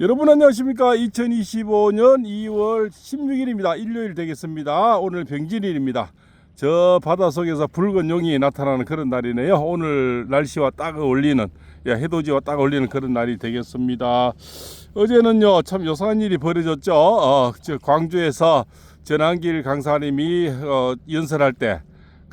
여러분 안녕하십니까? 2025년 2월 16일입니다. 일요일 되겠습니다. 오늘 병진일입니다. 저 바닷속에서 붉은 용이 나타나는 그런 날이네요. 오늘 날씨와 딱 어울리는 예, 해돋이와 딱 어울리는 그런 날이 되겠습니다. 어제는요 참 요상한 일이 벌어졌죠. 어, 저 광주에서 전한길 강사님이 어, 연설할 때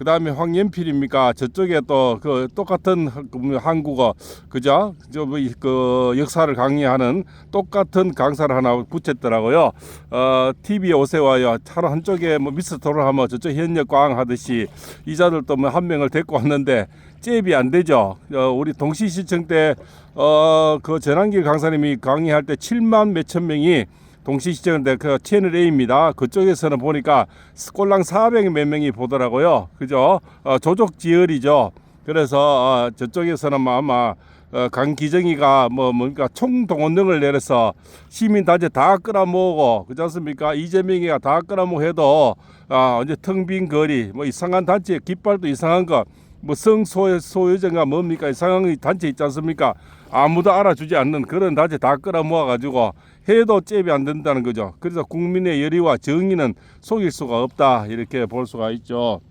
그 다음에 황연필입니까? 저쪽에 또 그 똑같은 한- 그 한국어, 그죠? 저그 역사를 강의하는 똑같은 강사를 하나 붙였더라고요. 어, TV에 오세와요. 차로 한쪽에 뭐 미스터를 하면 저쪽 현역 꽝 하듯이 이자들도 뭐 한 명을 데리고 왔는데 잽이 안 되죠. 어, 우리 동시 시청 때, 어, 그 전한길 강사님이 강의할 때 7만 몇천 명이 동시 시청인데 그 채널 A입니다. 그쪽에서는 보니까 꼴랑 400 몇 명이 보더라고요. 그죠? 어, 조족 지열이죠. 그래서 어, 저쪽에서는 뭐 아마 어, 강기정이가 뭐 뭔가 총동원령을 내려서 시민 단체 다 끌어모으고 그렇지 않습니까? 이재명이가 다 끌어모으고 해도 아, 이제 텅빈 거리 뭐 이상한 단체 깃발도 이상한 거 뭐 성소 소유정가 뭡니까 이상한 단체 있지 않습니까? 아무도 알아주지 않는 그런 단체 다 끌어모아 가지고 해도 잽이 안 된다는 거죠. 그래서 국민의 열의와 정의는 속일 수가 없다 이렇게 볼 수가 있죠.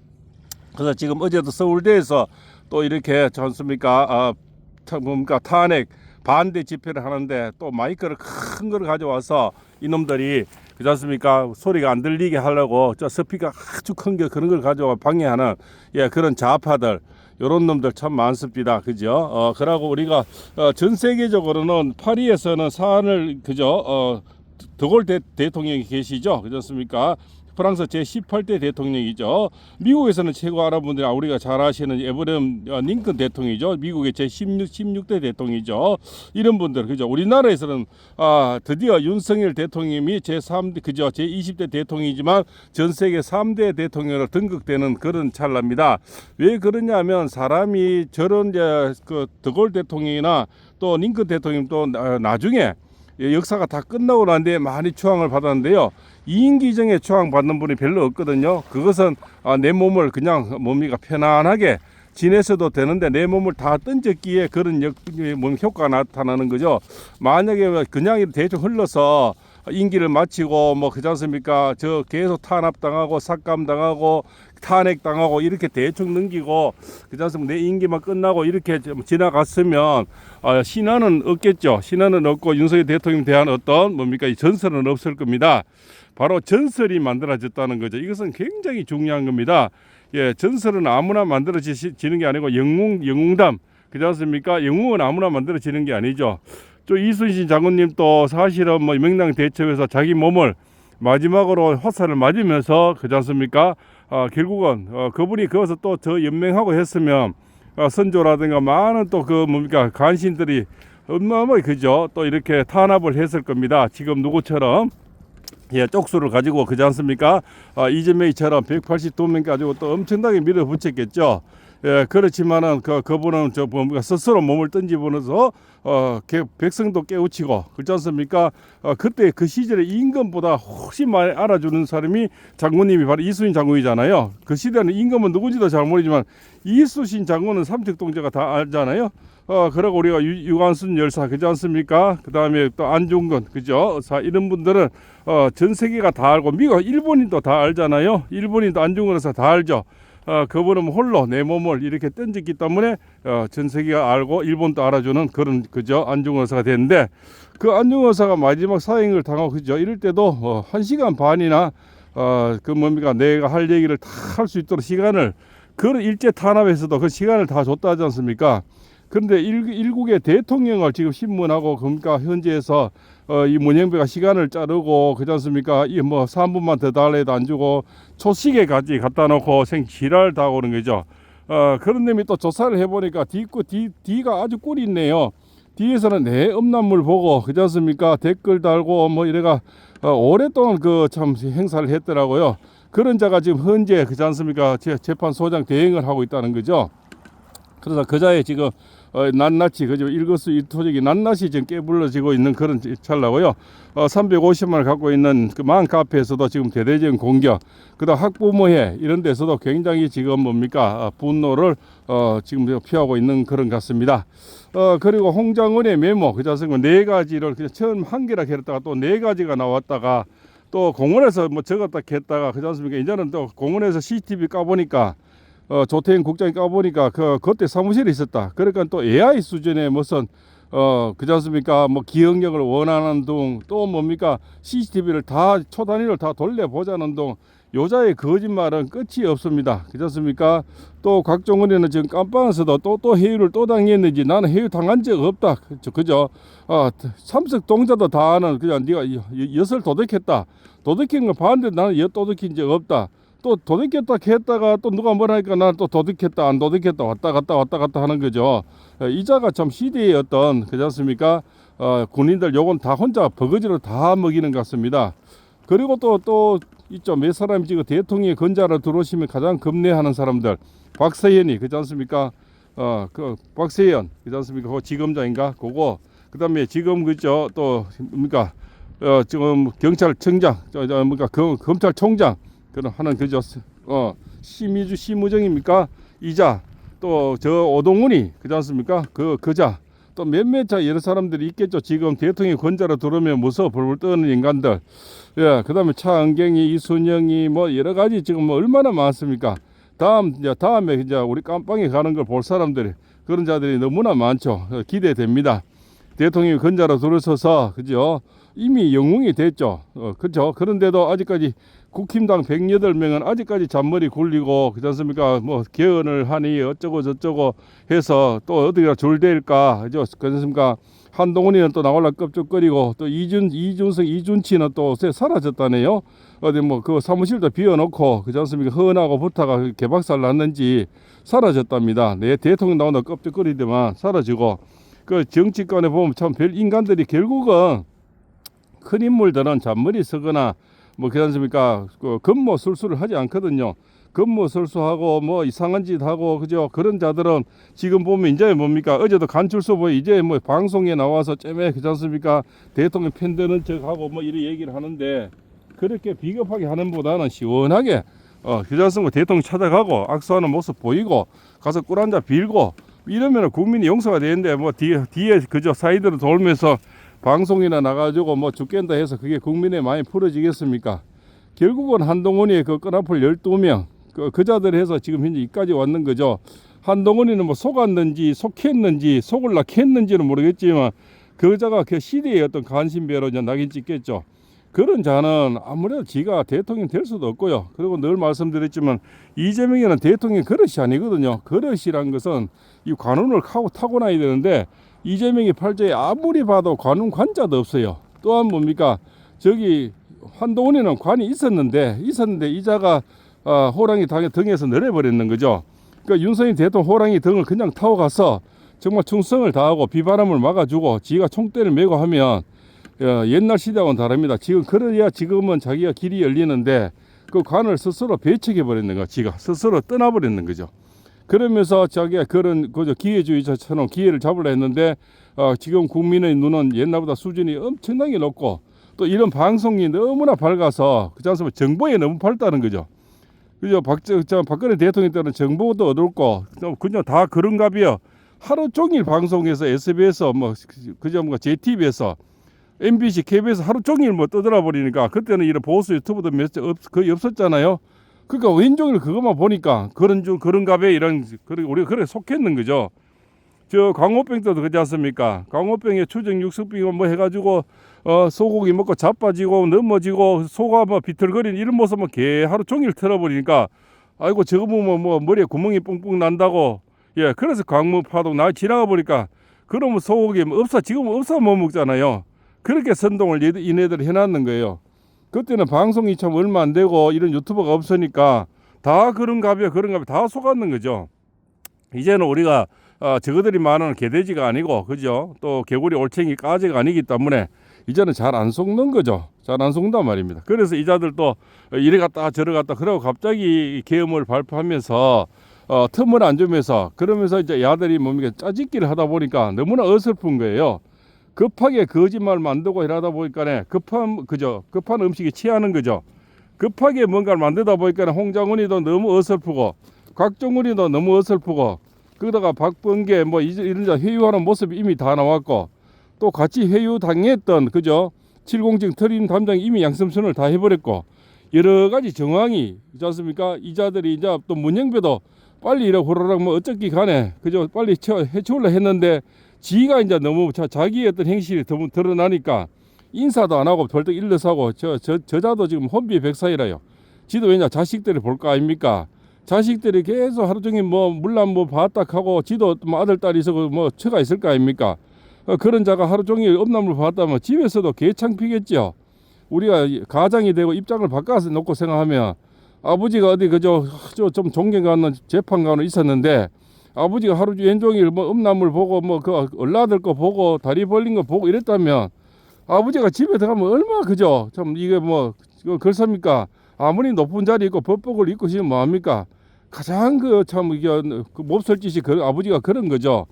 그래서 지금 어제도 서울대에서 또 이렇게 좋습니까? 아, 타- 뭡니까 탄핵 반대 집회를 하는데 또 마이크를 큰 걸 가져와서 이놈들이 그렇지 않습니까? 소리가 안 들리게 하려고 저 스피커 아주 큰 게 그런 걸 가져와 방해하는 예 그런 좌파들 요런 놈들 참 많습니다. 그죠? 어, 그러고 우리가 어, 전 세계적으로는 파리에서는 사안을 그죠? 어, 드골 대, 대통령이 계시죠. 그렇습니까? 프랑스 제 18대 대통령이죠. 미국에서는 최고 알아분들이 우리가 잘 아시는 에브럼 어, 링컨 대통령이죠. 미국의 제 16, 16대 대통령이죠. 이런 분들 그죠. 우리나라에서는 아, 드디어 윤석열 대통령이 제 3대 그죠. 제 20대 대통령이지만 전 세계 3대 대통령으로 등극되는 그런 찰나입니다. 왜 그러냐면 사람이 저런 이제 그 드골 대통령이나 또 링컨 대통령 또 나- 나중에 예, 역사가 다 끝나고 난 뒤에 많이 추앙을 받았는데요. 이인기정에 추앙받는 분이 별로 없거든요. 그것은 아, 내 몸을 그냥 뭡니까 편안하게 지내셔도 되는데 내 몸을 다 던졌기에 그런 역, 몸 효과가 나타나는 거죠. 만약에 그냥 대충 흘러서 임기를 마치고 뭐 그지 않습니까? 저 계속 탄압당하고 삭감당하고 탄핵당하고 이렇게 대충 넘기고 그지 않습니까? 내 임기만 끝나고 이렇게 좀 지나갔으면 어, 신화는 없겠죠. 신화는 없고 윤석열 대통령 대한 어떤 뭡니까 이 전설은 없을 겁니다. 바로 전설이 만들어졌다는 거죠. 이것은 굉장히 중요한 겁니다. 예, 전설은 아무나 만들어지는 게 아니고 영웅 영웅담 그렇지 않습니까? 영웅은 아무나 만들어지는 게 아니죠. 또 이순신 장군님 또 사실은 뭐 명랑 대첩에서 자기 몸을 마지막으로 화살을 맞으면서 그렇지 않습니까? 어, 결국은 어, 그분이 거기서 또 저 연맹하고 했으면 어, 선조라든가 많은 또 그 뭡니까 간신들이 어마어마하게 그죠 또 이렇게 탄압을 했을 겁니다. 지금 누구처럼 예, 쪽수를 가지고 그지 않습니까? 아, 이재명이처럼 182명 가지고 또 엄청나게 밀어붙였겠죠. 예, 그렇지만은 그 그분은 저 뭡니까 스스로 몸을 던지면서 어 개- 백성도 깨우치고 그렇지 않습니까? 어, 그때 그 시절에 임금보다 훨씬 많이 알아주는 사람이 장군님이 바로 이순신 장군이잖아요. 그 시대는 임금은 누군지도 잘 모르지만 이순신 장군은 삼척동자가 다 알잖아요. 어, 그러고 우리가 유, 유관순 열사 그지 않습니까? 그 다음에 또 안중근 그죠? 사 이런 분들은 어, 전 세계가 다 알고 미국 일본인도 다 알잖아요. 일본인도 안중근 열사 다 알죠. 어, 그분은 홀로 내 몸을 이렇게 던졌기 때문에 어, 전 세계가 알고 일본도 알아주는 그런 그죠 안중근 의사가 됐는데 그 안중근 의사가 마지막 사행을 당하고 그죠 이럴 때도 어, 한 시간 반이나 어, 그 뭡니까 내가 할 얘기를 다 할 수 있도록 시간을 그런 일제 탄압에서도 그 시간을 다 줬다 하지 않습니까? 그런데 일, 일국의 대통령을 지금 신문하고 그러니까 현지에서 어, 이 문영배가 시간을 자르고 그지 않습니까? 이 뭐 3분만 더 달래도 안 주고 초시계까지 갖다 놓고 생 지랄 다 오는 거죠. 어, 그런 놈이 또 조사를 해보니까 뒤고 뒤 뒤가 아주 꿀이 있네요. 뒤에서는 내 음란물 보고 그지 않습니까? 댓글 달고 뭐 이래가 어, 오랫동안 그 참 행사를 했더라고요. 그런 자가 지금 현재 그지 않습니까? 재- 재판소장 대행을 하고 있다는 거죠. 그래서 그 자의 지금 어, 낱낱이 그죠 일거수 일투족이 낱낱이 지금 깨불러지고 있는 그런 찰나고요. 어, 350만을 갖고 있는 그만 카페에서도 지금 대대적인 공격, 그다음 학부모회 이런 데서도 굉장히 지금 뭡니까 어, 분노를 어, 지금 피하고 있는 그런 것 같습니다. 어, 그리고 홍장원의 메모 그지 않습니까? 네 가지를 그냥 처음 한 개라 했다가 또 네 가지가 나왔다가 또 공원에서 뭐 적었다 했다가 그지 않습니까? 이제는 또 공원에서 CCTV 까보니까 어, 조태인 국장이 까보니까 그 그때 사무실에 있었다. 그러니까 또 AI 수준의 무슨 어 그지 않습니까? 뭐 기억력을 원하는 둥 또 뭡니까 CCTV를 다 초단위를 다 돌려보자는 둥 요자의 거짓말은 끝이 없습니다. 그지 않습니까? 또 각종원에는 지금 깜빵에서도 또또 해유를 또 당했는지 나는 해유 당한 적 없다. 그죠? 그죠? 아 삼석 동자도 다 아는 그냥 여- 엿을 도둑했다. 도둑인 거 봤는데 나는 엿 도둑인 적 없다. 또 도둑했다 했다가 또 누가 뭐라 하니까 나는 또 도둑했다 안 도둑했다 왔다 갔다 왔다 갔다 하는 거죠. 어, 이자가 참 시대의 어떤 그지 않습니까? 어, 군인들 요건 다 혼자 버거지로 다 먹이는 것 같습니다. 그리고 또 또 있죠 몇 사람이 지금 대통령의 건자로 들어오시면 가장 겁내하는 사람들 박세현이 그지 않습니까? 어 그 박세현 그지 않습니까? 그 지검장인가 그거 그다음에 지금 그죠 또 뭡니까 어 지금 경찰청장 저, 저 뭡니까 검, 검찰총장 그런 하는 그죠 어 심의주 심우정입니까 이자 또 저 오동훈이 그지 않습니까? 그 그자 또 몇몇 자 여러 사람들이 있겠죠. 지금 대통령 권자로 들어오면 무서워 벌벌 떠는 인간들. 예, 그다음에 차은경이 이순영이 뭐 여러 가지 지금 뭐 얼마나 많습니까? 다음 이제 다음에 이제 우리 깜빵에 가는 걸 볼 사람들이 그런 자들이 너무나 많죠. 어, 기대됩니다. 대통령이 건자로 들어서서 그죠? 이미 영웅이 됐죠. 어, 그죠? 그런데도 아직까지 국힘당 108명은 아직까지 잔머리 굴리고 그렇지 않습니까? 뭐 개헌을 하니 어쩌고 저쩌고 해서 또 어디가 줄대일까? 그죠? 그렇습니까? 한동훈이는 또 나올라 껍죽거리고 또 이준 이준석 이준치는 또새 사라졌다네요. 어디 뭐 그 사무실도 비워놓고 그렇지 않습니까? 헌하고 부타가 개박살 났는지 사라졌답니다. 내 대통령 나온다 껍죽거리더만 사라지고 그 정치권에 보면 참 별 인간들이 결국은 큰 인물들은 잔머리 쓰거나 뭐 그렇습니까? 그 근무 술수를 하지 않거든요. 근무 술수하고 뭐 이상한 짓 하고 그죠? 그런 자들은 지금 보면 이제 뭡니까? 어제도 간출소 뭐 이제 뭐 방송에 나와서 쨈매 그지 않습니까? 대통령 편드는 척하고 뭐 이런 얘기를 하는데 그렇게 비겁하게 하는 보다는 시원하게 어 휴자성고 대통령 찾아가고 악수하는 모습 보이고 가서 꿀 한 잔 빌고 이러면 국민이 용서가 되는데 뭐 뒤에 뒤에 그저 사이드로 돌면서 방송이나 나가지고 뭐 죽겠다 해서 그게 국민의 마음이 풀어지겠습니까? 결국은 한동훈이 그 끈앞을 12명 그, 그자들 해서 지금 현재 이까지 왔는 거죠. 한동훈이는 뭐 속았는지 속했는지 속을 낙했는지는 모르겠지만 그자가 그 시대의 어떤 관심배로 이제 낙인 찍겠죠. 그런 자는 아무래도 지가 대통령 될 수도 없고요. 그리고 늘 말씀드렸지만 이재명이는 대통령 그릇이 아니거든요. 그릇이란 것은 이 관운을 타고 타고나야 되는데 이재명이 팔자에 아무리 봐도 관운 관자도 없어요. 또한 뭡니까? 저기 한동훈에는 관이 있었는데 있었는데 이자가 어, 호랑이 등에서 내려버렸는 거죠. 그러니까 윤석열 대통령 호랑이 등을 그냥 타고 가서 정말 충성을 다하고 비바람을 막아주고 지가 총대를 메고 하면 어, 옛날 시대하고는 다릅니다. 지금 그래야 지금은 자기가 길이 열리는데 그 관을 스스로 배척해 버리는 거, 지가 스스로 떠나 버리는 거죠. 그러면서 자기가 그런 그저 기회주의자처럼 기회를 잡으려 했는데 어, 지금 국민의 눈은 옛날보다 수준이 엄청나게 높고 또 이런 방송이 너무나 밝아서 그지 않습니까? 정보에 너무 밝다는 거죠. 그죠? 박, 저, 박근혜 대통령 때는 정보도 얻었고 또 그냥 다 그런가비요. 하루 종일 방송에서 SBS 뭐 그저 뭐 JTB에서 MBC, KBS 하루 종일 뭐 떠들어 버리니까 그때는 이런 보수 유튜브도 몇 없, 거의 없었잖아요. 그러니까 왼종일 그것만 보니까 그런 줄 그런가 봐 이런 우리가 그래 속했는 거죠. 저 광우병 때도 그렇지 않습니까? 광우병에 추정 육수병 뭐 해가지고 어 소고기 먹고 자빠지고 넘어지고 소가 뭐 비틀거리는 이런 모습만 개 하루 종일 틀어버리니까 아이고 저거 보면 뭐 머리에 구멍이 뿡뿡 난다고 예 그래서 광무파도 나 지나가 보니까 그러면 소고기 뭐 없어 지금 없어 못 먹잖아요. 그렇게 선동을 이네들 해놨는 거예요. 그때는 방송이 참 얼마 안 되고 이런 유튜버가 없으니까 다 그런가벼 그런가벼 다 속았는 거죠. 이제는 우리가 어, 저거들이 말하는 개돼지가 아니고 그죠? 또 개구리 올챙이 까지가 아니기 때문에 이제는 잘 안 속는 거죠. 잘 안 속는단 말입니다. 그래서 이자들 또 이래 갔다 저래 갔다 그러고 갑자기 계엄을 발표하면서 어, 틈을 안 주면서 그러면서 이제 야들이 뭡니까 짜집기를 하다 보니까 너무나 어설픈 거예요. 급하게 거짓말 만들고 이러다 보니까 급한 그죠 급한 음식이 취하는 거죠. 급하게 뭔가를 만들다 보니까 홍장훈이도 너무 어설프고 곽정훈이도 너무 어설프고 그러다가 박범계 뭐 이- 이런 자 회유하는 모습이 이미 다 나왔고 또 같이 회유 당했던 그죠 칠공증 트림 담당이 이미 양심선을 다 해버렸고 여러 가지 정황이 있지 않습니까 이자들이 이제 또 문영배도 빨리 이래 호로락 뭐 어쩌기 간에 그죠 빨리 채- 해치우려 했는데 지가 이제 너무 자, 자기의 어떤 행실이 너무 드러나니까 인사도 안 하고 벌떡 일러서고 저, 저 저자도 지금 혼비 백사이라요. 지도 왜냐 자식들이 볼거 아닙니까? 자식들이 계속 하루 종일 뭐 물란 뭐 봤다 하고 지도 뭐 아들 딸이 있어 뭐 처가 있을 거 아닙니까? 어, 그런 자가 하루 종일 엄나물 봤다면 집에서도 개창피겠죠. 우리가 이 가장이 되고 입장을 바꿔서 놓고 생각하면 아버지가 어디 그저 저좀 존경하는 재판관은 있었는데 아버지가 하루 종일 뭐 음란물 보고 뭐 그 얼라들 거 보고 다리 벌린 거 보고 이랬다면 아버지가 집에 들어가면 얼마나 그죠? 참 이게 뭐 그- 그렇습니까? 아무리 높은 자리 있고 법복을 입고 싶으면 뭐합니까? 가장 그 참 이게 그 몹쓸 짓이 그 아버지가 그런 거죠.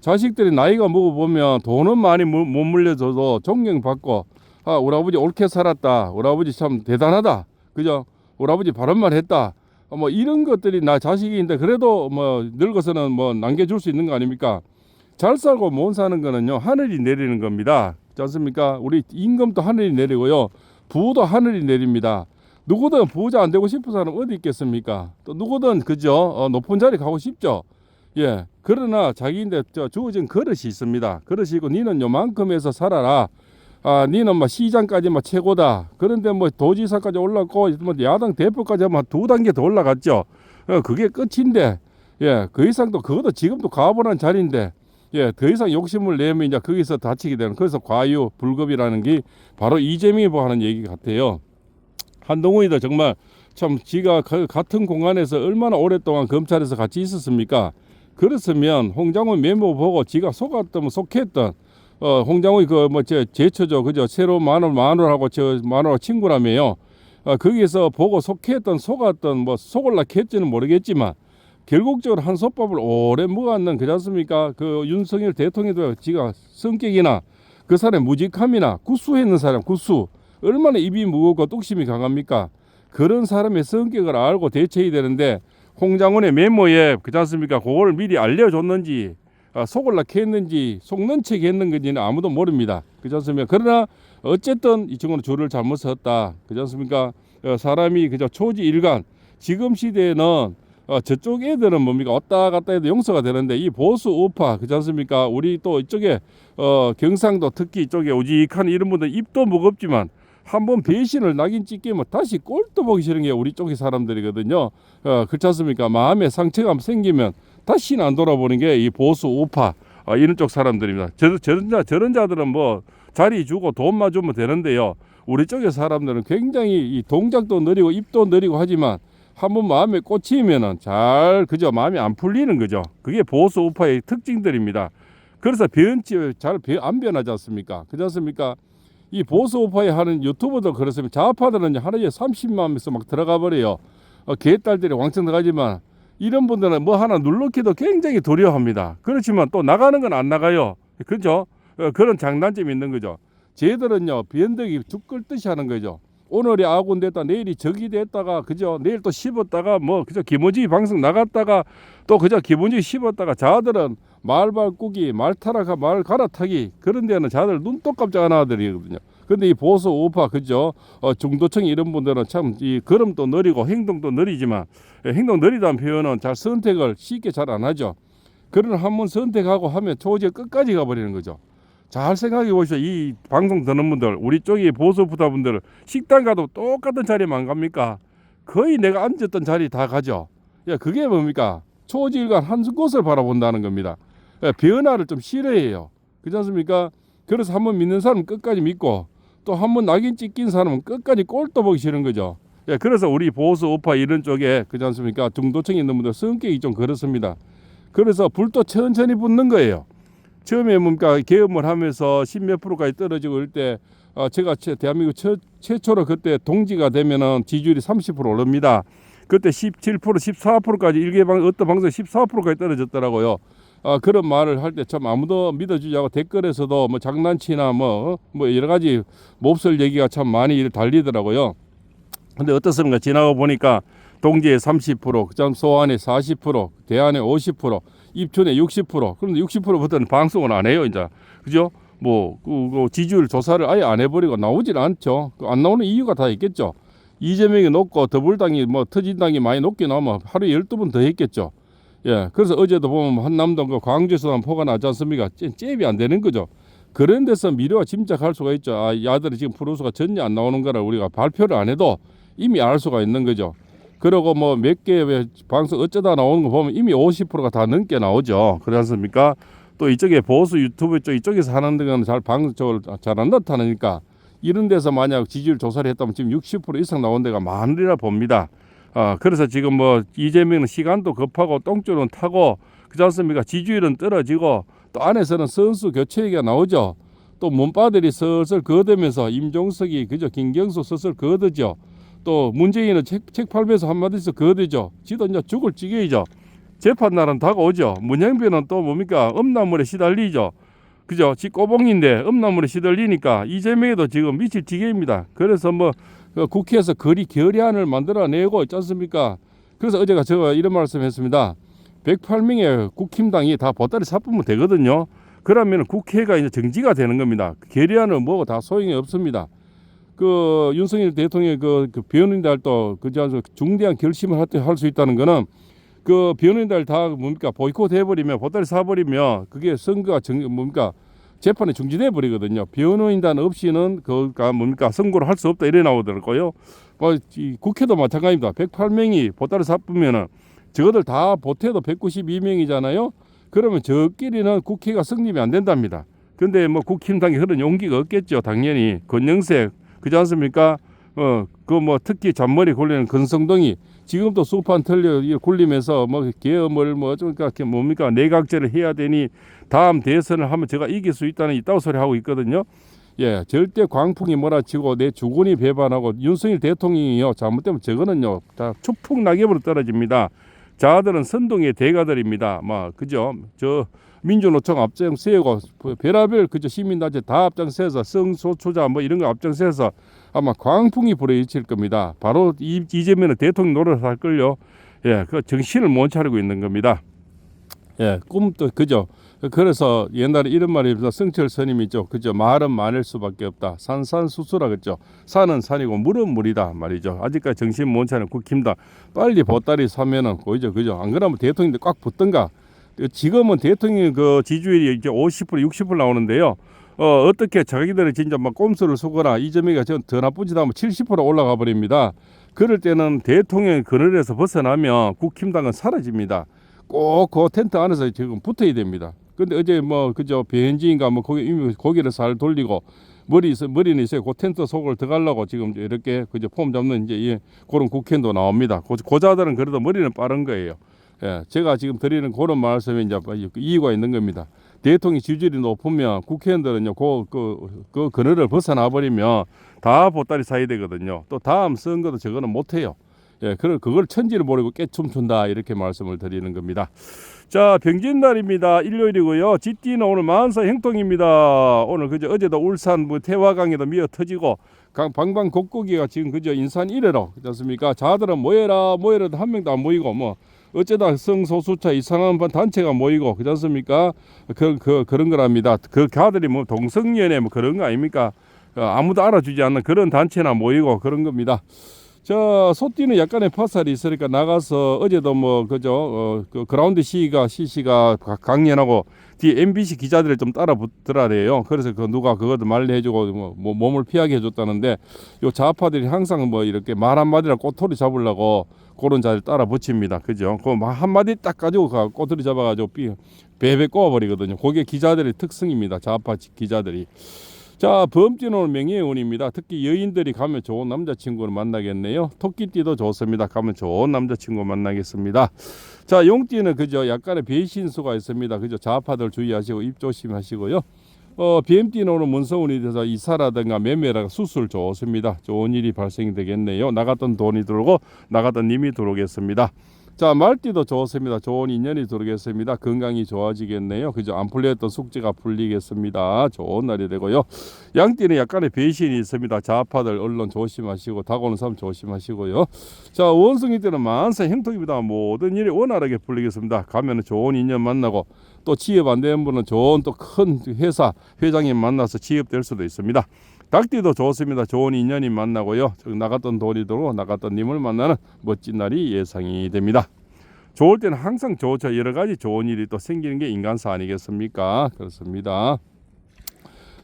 자식들이 나이가 먹어 보면 돈은 많이 못못 물려줘도 존경받고 아 우리 아버지 옳게 살았다. 우리 아버지 참 대단하다. 그죠? 우리 아버지 바른 말 했다. 어, 뭐 이런 것들이 나 자식인데 그래도 뭐 늙어서는 뭐 남겨줄 수 있는 거 아닙니까? 잘 살고 못 사는 거는요 하늘이 내리는 겁니다. 그렇지 않습니까? 우리 임금도 하늘이 내리고요 부도 하늘이 내립니다. 누구든 부자 안 되고 싶은 사람 어디 있겠습니까? 또 누구든 그죠 어, 높은 자리 가고 싶죠. 예 그러나 자기인데 저 주어진 그릇이 있습니다. 그릇이고 니는 요만큼에서 살아라. 아, 니는 뭐 시장까지만 최고다. 그런데 뭐 도지사까지 올랐고 뭐 야당 대표까지 하면 두 단계 더 올라갔죠. 어, 그게 끝인데, 예, 그 이상도 그것도 지금도 가보란 자리인데, 예, 더 이상 욕심을 내면 이제 거기서 다치게 되는. 그래서 과유 불급이라는 게 바로 이재명이 뭐 하는 얘기 같아요. 한동훈이도 정말 참 지가 그 같은 공간에서 얼마나 오랫동안 검찰에서 같이 있었습니까? 그렇으면 홍장훈 메모 보고 지가 속았던 속했던 어 홍장훈이 그뭐제 제처죠 그죠 새로 마늘 마늘하고 저 마늘하고 친구라며요. 어 거기서 보고 속했던 속았던 뭐 속을라 했지는 모르겠지만 결국적으로 한 솥밥을 오래 먹었는 그지 않습니까? 그 윤석열 대통령도 지가 성격이나 그 사람의 무직함이나 구수했는 사람 구수 얼마나 입이 무겁고 뚝심이 강합니까? 그런 사람의 성격을 알고 대처해야 되는데 홍장훈의 메모에 그지 않습니까? 그걸 미리 알려줬는지 아, 속을 낙 했는지 속는 척 했는 건지는 아무도 모릅니다. 그렇지 않습니까? 그러나 어쨌든 이 친구는 줄을 잘못 섰다. 그렇지 않습니까? 어, 사람이 그저 초지일관 지금 시대에는 어, 저쪽 애들은 뭡니까 왔다 갔다 해도 용서가 되는데 이 보수 우파 그렇지 않습니까? 우리 또 이쪽에 어, 경상도 특히 이쪽에 오직한 이런 분들 입도 무겁지만 한번 배신을 낙인 찍기면 다시 꼴도 보기 싫은 게 우리 쪽의 사람들이거든요. 어, 그렇지 않습니까? 마음에 상처가 생기면 다시는 안 돌아보는 게 이 보수 우파 어, 이런 쪽 사람들입니다. 저, 저런 자 저런 자들은 뭐 자리 주고 돈만 주면 되는데요. 우리 쪽의 사람들은 굉장히 이 동작도 느리고 입도 느리고 하지만 한번 마음에 꽂히면은 잘 그저 마음이 안 풀리는 거죠. 그게 보수 우파의 특징들입니다. 그래서 변치 잘안 변하지 않습니까? 그렇지 않습니까? 이 보수 우파에 하는 유튜버도 그렇습니다. 좌파들은 하루에 30만 명씩 막 들어가 버려요. 어, 개딸들이 왕창 들어가지만 이런 분들은 뭐 하나 눌러키도 굉장히 두려워합니다. 그렇지만 또 나가는 건 안 나가요. 그죠? 어, 그런 장단점이 있는 거죠. 쟤들은요, 변덕이 죽 끓듯이 하는 거죠. 오늘이 아군 됐다, 내일이 적이 됐다가, 그죠? 내일 또 씹었다가, 뭐, 그죠? 김원지 방송 나갔다가, 또 그저 기분이 씹었다가, 자들은 말발꾸기, 말타락하, 말 갈아타기, 그런 데는 자들 눈도 깜짝 안 하더리거든요. 근데 이 보수 우파, 그죠? 어, 중도층 이런 분들은 참, 이 걸음도 느리고 행동도 느리지만, 예, 행동 느리다는 표현은 잘 선택을 쉽게 잘 안 하죠. 그러나 한번 선택하고 하면 초지에 끝까지 가버리는 거죠. 잘 생각해 보시죠. 이 방송 듣는 분들, 우리 쪽이 보수 부다 분들, 식당 가도 똑같은 자리만 갑니까? 거의 내가 앉았던 자리 다 가죠. 야, 그게 뭡니까? 초지일관 한 곳을 바라본다는 겁니다. 예, 변화를 좀 싫어해요. 그렇지 않습니까? 그래서 한번 믿는 사람은 끝까지 믿고 또 한 번 낙인 찍힌 사람은 끝까지 꼴도 보기 싫은 거죠. 예, 그래서 우리 보수 우파 이런 쪽에 그렇지 않습니까? 중도층에 있는 분들 성격이 좀 그렇습니다. 그래서 불도 천천히 붙는 거예요. 처음에 뭡니까 계엄을 하면서 십몇 프로까지 떨어지고 그럴 때 어, 제가 최, 대한민국 최, 최초로 그때 동지가 되면은 지지율이 30% 오릅니다. 그때 17% 14%까지 일개 방 어떤 방송 14%까지 떨어졌더라고요. 아, 그런 말을 할 때 참 아무도 믿어주지 않고 댓글에서도 뭐 장난치나 뭐, 뭐 여러 가지 몹쓸 얘기가 참 많이 달리더라고요. 근데 어떻습니까? 지나가 보니까 동지에 30%, 그다음 소안에 40%, 대안에 50%, 입춘에 60%. 그런데 60%부터는 방송을 안 해요, 이제. 그죠? 뭐, 그, 그 지지율 조사를 아예 안 해버리고 나오질 않죠. 그안 나오는 이유가 다 있겠죠. 이재명이 높고 더불당이 뭐 터진당이 많이 높게 나오면 하루에 12번 더 했겠죠. 예. 그래서 어제도 보면 한남동 그 광주에서 한 포가 나지 않습니까? 잽- 잽이 안 되는 거죠. 그런 데서 미래와 짐작할 수가 있죠. 아, 야들이 지금 프로수가 전혀 안 나오는 거라 우리가 발표를 안 해도 이미 알 수가 있는 거죠. 그리고 뭐 몇개 방송 어쩌다 나오는 거 보면 이미 50%가 다 넘게 나오죠. 그렇지 않습니까? 또 이쪽에 보수 유튜브 쪽 이쪽에서 하는 데는 잘 방송을 잘 안 나타나니까 이런 데서 만약 지지율 조사를 했다면 지금 60% 이상 나온 데가 많으리라 봅니다. 아, 그래서 지금 뭐 이재명은 시간도 급하고 똥줄은 타고 그렇지 않습니까? 지지율은 떨어지고 또 안에서는 선수 교체 얘기가 나오죠. 또 문바들이 슬슬 거두면서 임종석이 그저 김경수 슬슬 거두죠. 또 문재인은 책, 책 팔면서 한마디씩 거두죠. 지도 이제 죽을 지경이죠. 재판 날은 다가오죠. 문영빈은 또 뭡니까? 음란물에 시달리죠. 그죠? 지 꼬봉인데 음란물에 시달리니까 이재명에도 지금 미칠 지경입니다. 그래서 뭐 그 국회에서 거리 결의안을 만들어내고 있지 않습니까? 그래서 어제가 제가 이런 말씀했습니다. 108명의 국힘당이 다 보따리 사쁘면 되거든요. 그러면 국회가 이제 정지가 되는 겁니다. 결의안은 뭐고 다 소용이 없습니다. 그 윤석열 대통령의 그, 그 변호인들도 그저 중대한 결심을 할 수 있다는 거는 그 변호인들 다 뭡니까 보이콧 해버리면 보따리 사버리면 그게 선거가 정 뭡니까 재판에 중지돼 버리거든요. 변호인단 없이는 그가 뭡니까 선고를 할 수 없다 이래 나오더라고요. 뭐이 국회도 마찬가지입니다. 108명이 보따리 사쁘면은 저것들 다 보태도 192명이잖아요. 그러면 저끼리는 국회가 성립이 안 된답니다. 근데 뭐 국힘당이 그런 용기가 없겠죠. 당연히 권영색 그지 않습니까? 어, 그 뭐 특히 잔머리 굴리는 근성동이 지금도 수판 이 굴리면서 뭐 계엄을 뭐좀 그러니까 뭡니까 내각제를 해야 되니 다음 대선을 하면 제가 이길 수 있다는 이따구 소리 하고 있거든요. 예, 절대 광풍이 몰아치고 내 주군이 배반하고 윤석열 대통령이요 잘못되면 저거는요 다 추풍 낙엽으로 떨어집니다. 자들은 선동의 대가들입니다. 막 그죠? 저 민주노총 앞장 세우고 별하별 그저 시민단체 다 앞장서서 성소초자 뭐 이런 거 앞장서서 아마 광풍이 불어일칠 겁니다. 바로 이, 이재명은 대통령 노릇할 걸요. 예, 그 정신을 못 차리고 있는 겁니다. 예, 꿈도 그죠. 그래서 옛날에 이런 말이 있어 스님이 있죠. 그죠. 말은 많을 수밖에 없다. 산산수수라 그랬죠. 산은 산이고 물은 물이다 말이죠. 아직까지 정신 못 차리는 국힘다. 빨리 보따리 사면은 보이죠. 그죠. 안 그러면 대통령도 꽉 붙던가. 지금은 대통령 그 지지율이 이제 50% 60% 나오는데요. 어, 어떻게 자기들이 진짜 막 꼼수를 쓰거나 이재명이가 전더 나쁘지도 않으면 70% 올라가 버립니다. 그럴 때는 대통령 그늘에서 벗어나면 국힘당은 사라집니다. 꼭 그 텐트 안에서 지금 붙어야 됩니다. 근데 어제 뭐 그저 배현지인가 뭐 거기 이미 고개를 살 돌리고 머리 있어 머리는 있어요. 그 텐트 속을 들어가려고 지금 이렇게 그저 폼 잡는 이제 이 그런 국회도 나옵니다. 고, 고자들은 그래도 머리는 빠른 거예요. 예, 제가 지금 드리는 그런 말씀에 이제 이유가 있는 겁니다. 대통령 지지율이 높으면 국회의원들은요, 그, 그, 그 그늘을 벗어나 버리면 다 보따리 사야 되거든요. 또 다음 선거도 저거는 못해요. 예, 그걸, 그걸 천지를 모르고 깨춤춘다. 이렇게 말씀을 드리는 겁니다. 자, 병진날입니다. 일요일이고요. 지띠는 오늘 만사 행동입니다. 오늘 그저 어제도 울산 뭐 태화강에도 미어 터지고 강 방방 곡곡이가 지금 그저 인산 이래로 그렇지 않습니까? 자들은 모여라 모여라도 한 명도 안 모이고 뭐 어쩌다 성소수자 이상한 반 단체가 모이고 그렇지 않습니까? 그, 그 그런 거랍니다. 그 가들이 뭐 동성연애 뭐 그런 거 아닙니까? 어, 아무도 알아주지 않는 그런 단체나 모이고 그런 겁니다. 자, 소띠는 약간의 파살이 있으니까 나가서 어제도 뭐 그죠 어, 그 그라운드 시가 시시가 강연하고 뒤에 MBC 기자들을 좀 따라 붙더라래요. 그래서 그 누가 그것도 말해주고 뭐, 뭐 몸을 피하게 해줬다는데 요 좌파들이 항상 뭐 이렇게 말 한마디나 꼬투리 잡으려고 그런 자를 따라 붙입니다. 그죠? 그 한 마디 딱 가지고 가 꼬투리 잡아가지고 삐 베베 꼬아버리거든요. 그게 기자들의 특성입니다. 좌파 기자들이. 자, 오늘 명예운입니다. 특히 여인들이 가면 좋은 남자친구를 만나겠네요. 토끼띠도 좋습니다. 가면 좋은 남자친구 만나겠습니다. 자, 용띠는 그죠? 약간의 배신수가 있습니다. 그죠? 좌파들 주의하시고 입 조심하시고요. 어, BMT 오는 문서운이 돼서 이사라든가 매매라가 수술 좋습니다. 좋은 일이 발생되겠네요. 나갔던 돈이 들어오고 나갔던 님이 들어오겠습니다. 자 말띠도 좋습니다. 좋은 인연이 들어오겠습니다. 건강이 좋아지겠네요. 그죠? 안 풀렸던 숙제가 풀리겠습니다. 좋은 날이 되고요. 양띠는 약간의 배신이 있습니다. 좌파들 언론 조심하시고 다가오는 사람 조심하시고요. 자 원숭이 때는 만사 행통입니다. 모든 일이 원활하게 풀리겠습니다. 가면 은 좋은 인연 만나고 또 취업 안 되는 분은 좋은 또 큰 회사 회장님 만나서 취업될 수도 있습니다. 닭띠도 좋습니다. 좋은 인연이 만나고요. 저 나갔던 돈이 들어오고 나갔던 님을 만나는 멋진 날이 예상이 됩니다. 좋을 때는 항상 좋죠. 여러 가지 좋은 일이 또 생기는 게 인간사 아니겠습니까? 그렇습니다.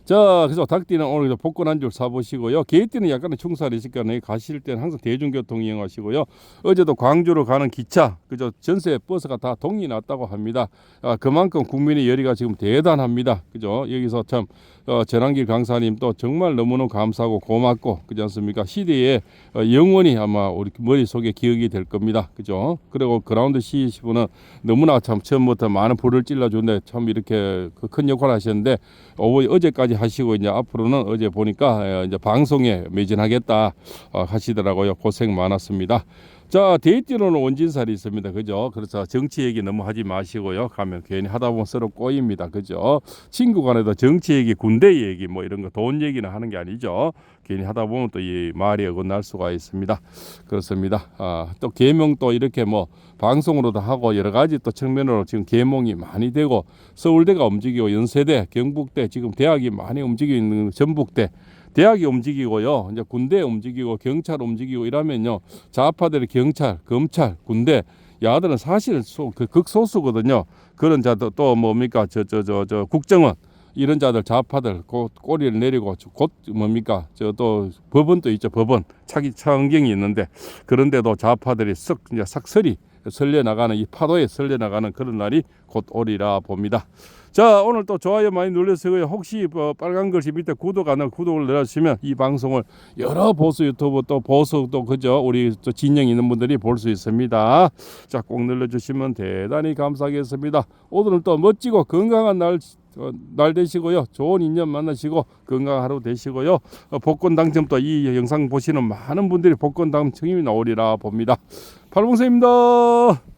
자, 그래서 닭띠는 오늘 복권 한 줄 사보시고요. 개띠는 약간의 충살이 있을 거니 가실 때는 항상 대중교통 이용하시고요. 어제도 광주로 가는 기차, 그저 전세 버스가 다 동이 났다고 합니다. 아, 그만큼 국민의 열의가 지금 대단합니다. 그죠? 여기서 참 어, 전환길 강사님 또 정말 너무너무 감사하고 고맙고 그지 않습니까? 시대에 어, 영원히 아마 우리 머릿속에 기억이 될 겁니다. 그죠? 그리고 그라운드 CC분은 너무나 참 처음부터 많은 불을 찔러준데 참 이렇게 그큰 역할을 하셨는데 어, 어제까지 하시고 이제 앞으로는 어제 보니까 어, 이제 방송에 매진하겠다 어, 하시더라고요. 고생 많았습니다. 자, 데이트로는 원진살이 있습니다. 그죠? 그래서 정치 얘기 너무 하지 마시고요. 가면 괜히 하다 보면 서로 꼬입니다. 그죠? 친구 간에도 정치 얘기, 군대 얘기 뭐 이런 거 돈 얘기는 하는 게 아니죠. 괜히 하다 보면 또 이 말이 어긋날 수가 있습니다. 그렇습니다. 아, 또또 이렇게 뭐 방송으로도 하고 여러 가지 또 측면으로 지금 계몽이 많이 되고 서울대가 움직이고 연세대, 경북대 지금 대학이 많이 움직이고 있는 전북대 대학이 움직이고요. 이제 군대 움직이고 경찰 움직이고 이러면요. 좌파들이 경찰, 검찰, 군대 야들은 사실 소, 그 극소수거든요. 그런 자들 또 뭡니까 저 저 저 저 국정원 이런 자들 좌파들 곧 꼬리를 내리고 곧 뭡니까 저 또 법원도 있죠 법원 차기 차원경이 있는데 그런데도 좌파들이 썩 이제 삭설이 설려 나가는 이 파도에 설려 나가는 그런 날이 곧 오리라 봅니다. 자 오늘 또 좋아요 많이 눌러주시고요. 혹시 뭐 빨간 글씨 밑에 구독 안 하고 구독을 눌러주시면 이 방송을 여러 보수 유튜브 또 보수 또 그죠 우리 또 진영 있는 분들이 볼 수 있습니다. 자 꼭 눌러주시면 대단히 감사하겠습니다. 오늘은 또 멋지고 건강한 날. 어, 날 되시고요. 좋은 인연 만나시고 건강한 하루 되시고요. 어, 복권 당첨 또이 영상 보시는 많은 분들이 복권 당첨이 나오리라 봅니다. 팔봉세입니다.